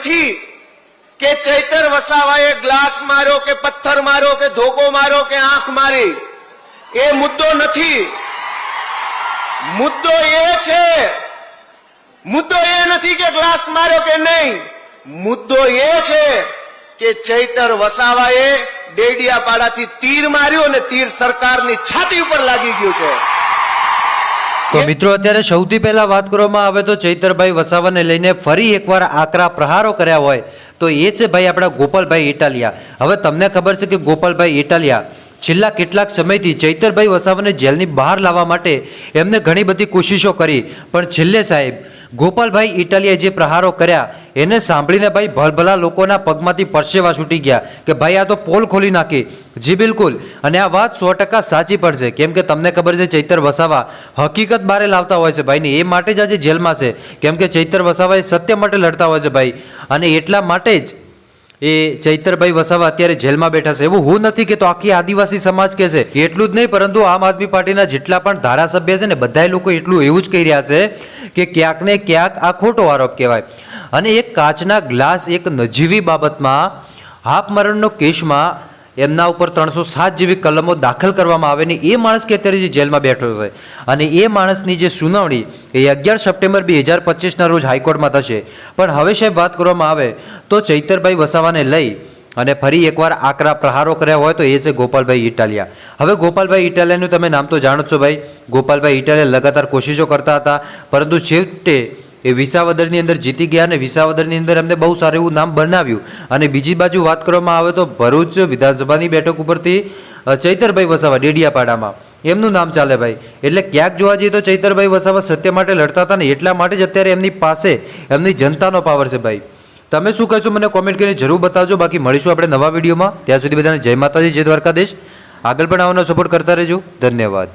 નથી કે ચૈતર વસાવાએ ગ્લાસ માર્યો કે પથ્થર માર્યો કે ધોકો માર્યો કે આંખ મારી? એ મુદ્દો નથી. મુદ્દો એ છે. મુદ્દો એ નથી કે ગ્લાસ માર્યો કે નહીં. મુદ્દો એ છે કે ચૈતર વસાવાએ ડેડિયાપાડાથી તીર માર્યો અને તીર સરકારની છાતી ઉપર લાગી ગયું છે. તો મિત્રો અત્યારે સૌથી પહેલા વાત કરવામાં આવે તો ચૈતરભાઈ વસાવાને લઈને ફરી એકવાર આકરા પ્રહારો કર્યા હોય તો એ છે ભાઈ આપણા ગોપાલભાઈ ઇટાલિયા. હવે તમને ખબર છે કે ગોપાલભાઈ ઇટાલિયા છેલ્લા કેટલાક સમયથી ચૈતરભાઈ વસાવાને જેલની બહાર લાવવા માટે એમને ઘણી બધી કોશિશો કરી. પણ છેલ્લે સાહેબ ગોપાલભાઈ ઇટાલિયાએ જે પ્રહારો કર્યા એને સાંભળીને ભાઈ ભલભલા લોકોના પગમાંથી પરસેવા છૂટી ગયા કે ભાઈ આ તો પોલ ખોલી નાખી. જી બિલકુલ. અને આ વાત સો ટકા સાચી પડશે કેમ કે તમને ખબર છે ચૈતર વસાવા હકીકત બારે લાવતા હોય છે ભાઈને. એ માટે જ આજે જેલમાં છે. કેમ કે ચૈતર વસાવા એ સત્ય માટે લડતા હોય છે ભાઈ. અને એટલા માટે જ એ ચૈતરભાઈ વસાવા અત્યારે જેલમાં બેઠા છે. એવું હું નથી કે તો આખી આદિવાસી સમાજ કે છે. એટલું જ નહીં, પરંતુ આમ આદમી પાર્ટીના જેટલા પણ ધારાસભ્ય છે ને બધા લોકો એટલું એવું જ કહી રહ્યા છે કે ક્યાંક ને ક્યાંક આ ખોટો આરોપ કહેવાય. અને એક કાચના ગ્લાસ એક નજીવી બાબતમાં હાપમરણનો કેસમાં એમના ઉપર ત્રણસો સાત જેવી કલમો દાખલ કરવામાં આવે ને એ માણસ કે અત્યારે જે જેલમાં બેઠો છે. અને એ માણસની જે સુનાવણી એ અગિયાર સપ્ટેમ્બર બે હજાર પચીસના રોજ હાઈકોર્ટમાં થશે. પણ હવે સાહેબ વાત કરવામાં આવે તો ચૈતરભાઈ વસાવાને લઈ અને ફરી એકવાર આકરા પ્રહારો કર્યા હોય તો એ છે ગોપાલભાઈ ઇટાલિયા. હવે ગોપાલભાઈ ઇટાલિયાનું તમે નામ તો જાણો છો ભાઈ. ગોપાલભાઈ ઇટાલિયા લગાતાર કોશિશો કરતા હતા. પરંતુ છેવટે એ વિસાવદરની અંદર જીતી ગયા અને વિસાવદરની અંદર એમને બહુ સારું એવું નામ બનાવ્યું. અને બીજી બાજુ વાત કરવામાં આવે તો ભરૂચ વિધાનસભાની બેઠક ઉપરથી ચૈતરભાઈ વસાવા ડેડિયાપાડામાં. એમનું નામ ચાલે ભાઈ. એટલે ક્યાંક જોવા જઈએ તો ચૈતરભાઈ વસાવા સત્ય માટે લડતા હતા ને એટલા માટે જ અત્યારે એમની પાસે એમની જનતાનો પાવર છે ભાઈ. તમે શું કહેશો મને કોમેન્ટ કરીને જરૂર બતાવજો. બાકી મળીશું આપણે નવા વિડીયોમાં. ત્યાં સુધી બધાને જય માતાજી, જય દ્વારકાધીશ. આગળ પણ આવવાનો સપોર્ટ કરતા રહેજો. ધન્યવાદ.